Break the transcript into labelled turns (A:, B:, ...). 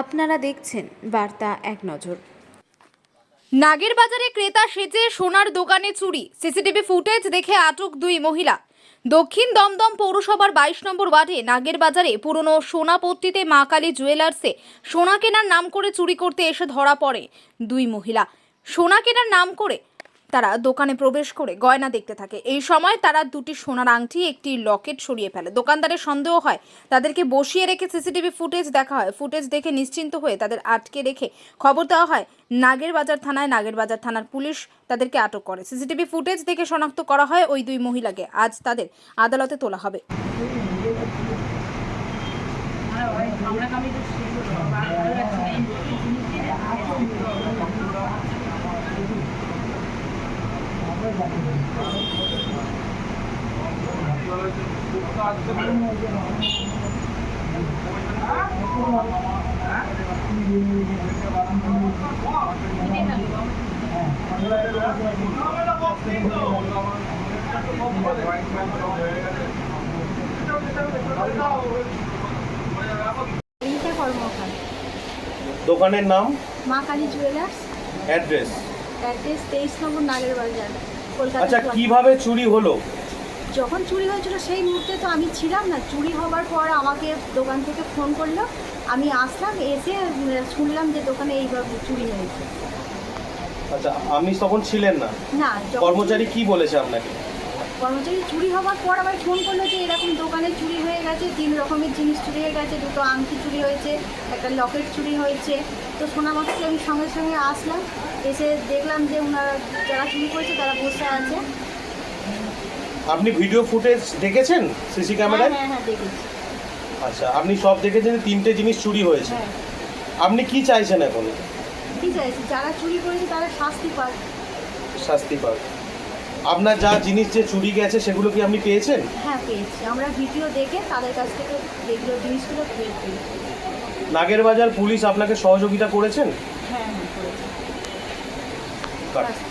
A: আপনারা দেখছেন বার্তা এক নজর।
B: নাগের বাজারে ক্রেতা সেজে সোনার দোকানে চুরি। সিসিটিভি ফুটেজ দেখে আটক দুই মহিলা। দক্ষিণ দমদম পৌরসভার বাইশ নম্বর ওয়ার্ডে নাগের বাজারে পুরনো সোনাপট্টিতে মা কালী জুয়েলার্সে সোনা কেনার নাম করে চুরি করতে এসে ধরা পড়ে দুই মহিলা। সোনা কেনার নাম করে তারা দোকানে প্রবেশ করে গয়না দেখতে থাকে। এই সময় তারা দুটি সোনার আংটি, একটি লকেট সরিয়ে ফেলে। দোকানদারের সন্দেহ হয়, তাদেরকে বসিয়ে রেখে সিসিটিভি ফুটেজ দেখা হয়। ফুটেজ দেখে নিশ্চিন্ত হয়ে তাদের আটকে রেখে খবর দেওয়া হয় নাগের বাজার থানায় নাগের বাজার থানার পুলিশ তাদেরকে আটক করে। সিসিটিভি ফুটেজ দেখে শনাক্ত করা হয় ওই দুই মহিলাকে। আজ তাদের আদালতে তোলা হবে।
C: রিতা
D: দোকানের নাম?
C: মা কালী জুয়েলার্স
D: অ্যাড্রেস
C: অ্যাড্রেস তেইশ নম্বর নাগের বাজার
D: আচ্ছা কীভাবে চুরি হলো?
C: যখন চুরি হয়েছিল সেই মুহূর্তে তো আমি ছিলাম না। চুরি হবার পর আমাকে দোকান থেকে ফোন করল। আমি আসলাম এসে শুনলাম যে দোকানে এইভাবে চুরি হয়েছে।
D: আচ্ছা আমি তখন ছিলেন না।
C: না
D: কর্মচারী কি বলেছে আপনাকে?
C: কর্মচারী চুরি হওয়ার পর আবার ফোন করল যে এরকম দোকানে চুরি হয়ে গেছে তিন রকমের জিনিস চুরি হয়ে গেছে দুটো আংটি চুরি হয়েছে একটা লকেট চুরি হয়েছে। তো মাত্রই আমি সঙ্গে সঙ্গে আসলাম এসে দেখলাম যে ওনারা যারা চুরি করেছে তারা বসে আছে।
D: আপনি ভিডিও ফুটেজ দেখেছেন সিসি ক্যামেরায়
C: হ্যাঁ হ্যাঁ দেখেছি।
D: আচ্ছা আপনি সব দেখেছেন তিনটে জিনিস চুরি হয়েছে।
C: হ্যাঁ।
D: আপনি কি চাইছেন এখন?
C: কি চাইছি? যারা চুরি করেছে তারা শাস্তি পাক।
D: শাস্তি পাক। আপনার যা জিনিস যে চুরি গেছে সেগুলো কি আপনি পেয়েছেন?
C: হ্যাঁ পেয়েছি। আমরা ভিডিও দেখে তাদের কাছ থেকে যেগুলো জিনিসগুলো পেয়েছি
D: নাগের বাজার পুলিশ আপনাকে সহযোগিতা করেছেন?
C: হ্যাঁ হ্যাঁ করেছি।